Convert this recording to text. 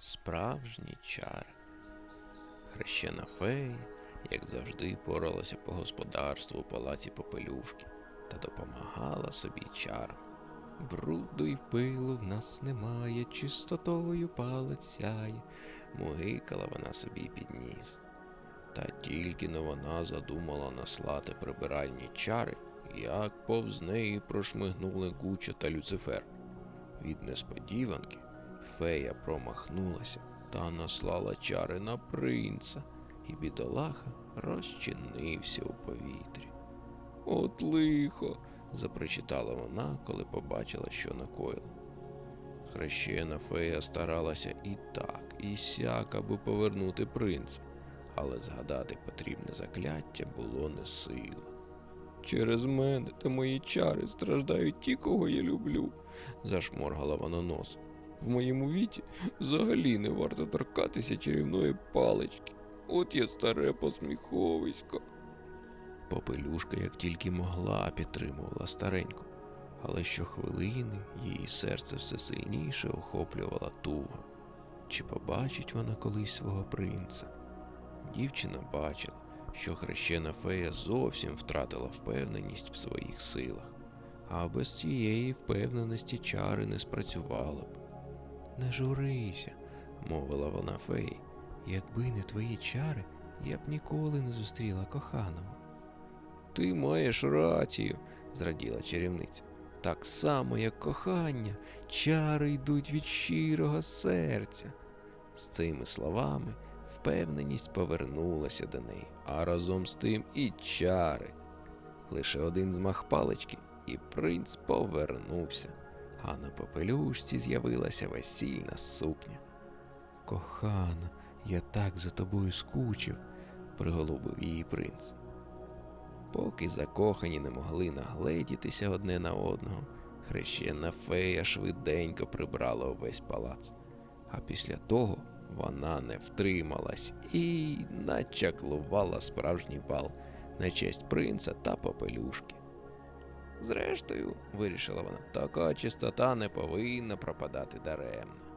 справжні чари. Хрещена фея, як завжди, поралася по господарству у палаці Попелюшки та допомагала собі чарам. Бруду й пилу в нас немає, чистотою палець сяє, мугикала вона собі під ніс. Та тільки но вона задумала наслати прибиральні чари, як повз неї прошмигнули Гуччо та Люцифер. Від несподіванки фея промахнулася та наслала чари на принца, і бідолаха розчинився у повітрі. От лихо. запричитала вона, коли побачила, що накоїла. Хрещена фея старалася і так, і сяк, аби повернути принца, але згадати потрібне закляття було не сила. Через мене та мої чари страждають ті, кого я люблю, зашморгала вона нос. В моєму віці взагалі не варто торкатися чарівної палички. От я старе посміховисько. Попелюшка, як тільки могла, підтримувала стареньку, але щохвилини її серце все сильніше охоплювала туга. Чи побачить вона колись свого принца? Дівчина бачила, що хрещена фея зовсім втратила впевненість в своїх силах, а без цієї впевненості чари не спрацювали б. Не журися, мовила вона феї, якби не твої чари, я б ніколи не зустріла коханого. Ти маєш рацію, зраділа чарівниця. Так само, як кохання, чари йдуть від щирого серця. З цими словами впевненість повернулася до неї, а разом з тим і чари. Лише один змах палички, і принц повернувся, а на попелюшці з'явилася весільна сукня. Кохана, я так за тобою скучив, приголубив її принц. Поки закохані не могли нагледітися одне на одного, хрещена фея швиденько прибрала увесь палац. А після того вона не втрималась і начаклувала справжній бал на честь принца та попелюшки. Зрештою, вирішила вона, така чистота не повинна пропадати даремно.